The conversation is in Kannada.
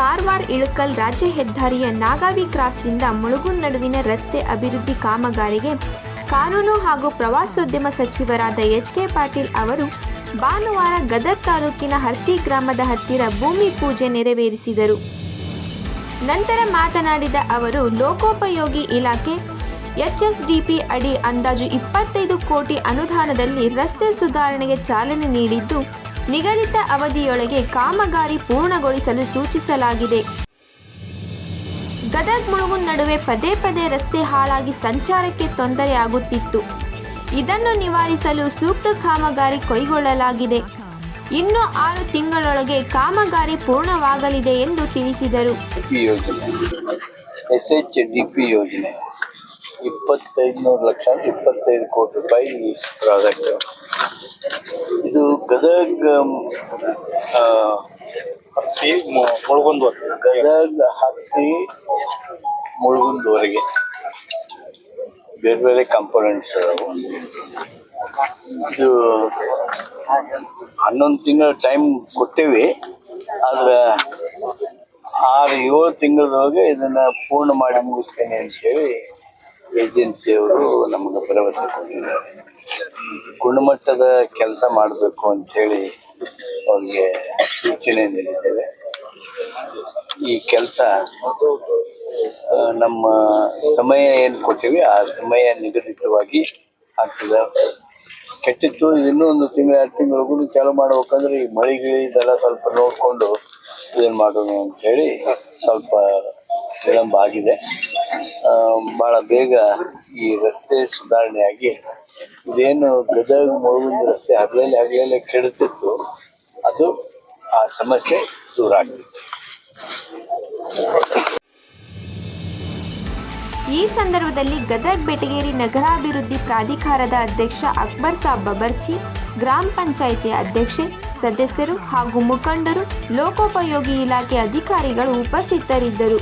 ಕಾರವಾರ ಇಳಕಲ್ ರಾಜ್ಯ ಹೆದ್ದಾರಿಯ ನಾಗಾವಿ ಕ್ರಾಸ್ನಿಂದ ಮುಳುಗುನ್ ನಡುವಿನ ರಸ್ತೆ ಅಭಿವೃದ್ಧಿ ಕಾಮಗಾರಿಗೆ ಕಾನೂನು ಹಾಗೂ ಪ್ರವಾಸೋದ್ಯಮ ಸಚಿವರಾದ ಎಚ್ ಕೆ ಪಾಟೀಲ್ ಅವರು ಭಾನುವಾರ ಗದಗ ತಾಲೂಕಿನ ಹರ್ತಿ ಗ್ರಾಮದ ಹತ್ತಿರ ಭೂಮಿ ಪೂಜೆ ನೆರವೇರಿಸಿದರು. ನಂತರ ಮಾತನಾಡಿದ ಅವರು, ಲೋಕೋಪಯೋಗಿ ಇಲಾಖೆ ಎಚ್ಎಸ್ಡಿಪಿ ಅಡಿ ಅಂದಾಜು ಇಪ್ಪತ್ತೈದು ಕೋಟಿ ಅನುದಾನದಲ್ಲಿ ರಸ್ತೆ ಸುಧಾರಣೆಗೆ ಚಾಲನೆ ನೀಡಿದ್ದು ನಿಗದಿತ ಅವಧಿಯೊಳಗೆ ಕಾಮಗಾರಿ ಪೂರ್ಣಗೊಳಿಸಲು ಸೂಚಿಸಲಾಗಿದೆ. ಗದಗ್ ಮುಳುಗುನ್ ನಡುವೆ ಪದೇ ಪದೇ ರಸ್ತೆ ಹಾಳಾಗಿ ಸಂಚಾರಕ್ಕೆ ತೊಂದರೆಯಾಗುತ್ತಿತ್ತು ಇದನ್ನು ನಿವಾರಿಸಲು ಸೂಕ್ತ ಕಾಮಗಾರಿ ಕೈಗೊಳ್ಳಲಾಗಿದೆ. ಇನ್ನು ಆರು ತಿಂಗಳೊಳಗೆ ಕಾಮಗಾರಿ ಪೂರ್ಣವಾಗಲಿದೆ ಎಂದು ತಿಳಿಸಿದರು. ಯೋಜನೆ. ಎಸ್ ಎಚ್ ಡಿ ಪಿ ಯೋಜನೆ ಇಪ್ಪತ್ತೈದು ನೂರು ಲಕ್ಷ ಅಂದ್ರೆ ಇಪ್ಪತ್ತೈದು ಕೋಟಿ ರೂಪಾಯಿ ಪ್ರಾಜೆಕ್ಟ್ ಇದು ಗದಗ ಹತ್ತಿ ಮುಳುಗುಂದವರೆಗೆ ಗದಗ ಹತ್ತಿ ಮುಳುಗುಂದವರೆಗೆ ಬೇರೆ ಬೇರೆ ಕಂಪೋನೆಂಟ್ಸ್ ಅದಾವು. ಇದು ಹನ್ನೊಂದು ತಿಂಗಳ ಟೈಮ್ ಕೊಟ್ಟೇವಿ. ಆದ್ರೆ ಆರು ಏಳು ತಿಂಗಳದೊಳಗೆ ಇದನ್ನ ಪೂರ್ಣ ಮಾಡಿ ಮುಗಿಸ್ತೇನೆ ಅಂತೇಳಿ ಏಜೆನ್ಸಿಯವರು ನಮಗೆ ಭರವಸೆ ಕೊಟ್ಟಿದ್ದಾರೆ. ಗುಣಮಟ್ಟದ ಕೆಲಸ ಮಾಡಬೇಕು ಅಂಥೇಳಿ ಅವ್ರಿಗೆ ಸೂಚನೆ ನೀಡಿದ್ದೇವೆ. ಈ ಕೆಲಸ ನಮ್ಮ ಸಮಯ ಏನು ಕೊಟ್ಟಿವಿ, ಆ ಸಮಯ ನಿಗದಿತವಾಗಿ ಆಗ್ತದೆ. ಕೆಟ್ಟಿತ್ತು, ಇನ್ನೂ ಒಂದು ತಿಂಗಳು, ಎರಡು ತಿಂಗಳಿಗೂ ಚಾಲು ಮಾಡ್ಬೇಕಂದ್ರೆ ಈ ಮಳೆ ಗಿಳಿ ಇದೆಲ್ಲ ಸ್ವಲ್ಪ ನೋಡಿಕೊಂಡು ಏನು ಮಾಡೋಣ ಅಂಥೇಳಿ ಸ್ವಲ್ಪ ವಿಳಂಬ ಆಗಿದೆ. ಭಾಳ ಬೇಗ ಈ ರಸ್ತೆ ಸುಧಾರಣೆ ಆಗಿ ಇದೇನು ಗದಗ ಮುಳುಗುಂದ ರಸ್ತೆ ಹಗಲಲ್ಲಿ ಹಗಲಲ್ಲಿ ಕೆಡುತ್ತಿತ್ತು ಅದು ಆ ಸಮಸ್ಯೆ ದೂರ ಆಗ್ತಿತ್ತು. ಈ ಸಂದರ್ಭದಲ್ಲಿ ಗದಗ್ ಬೆಟಗೇರಿ ನಗರಾಭಿವೃದ್ಧಿ ಪ್ರಾಧಿಕಾರದ ಅಧ್ಯಕ್ಷ ಅಕ್ಬರ್ ಸಾಬ್ ಬಬರ್ಚಿ, ಗ್ರಾಮ ಪಂಚಾಯಿತಿ ಅಧ್ಯಕ್ಷೆ, ಸದಸ್ಯರು ಹಾಗೂ ಮುಖಂಡರು, ಲೋಕೋಪಯೋಗಿ ಇಲಾಖೆ ಅಧಿಕಾರಿಗಳು ಉಪಸ್ಥಿತರಿದ್ದರು.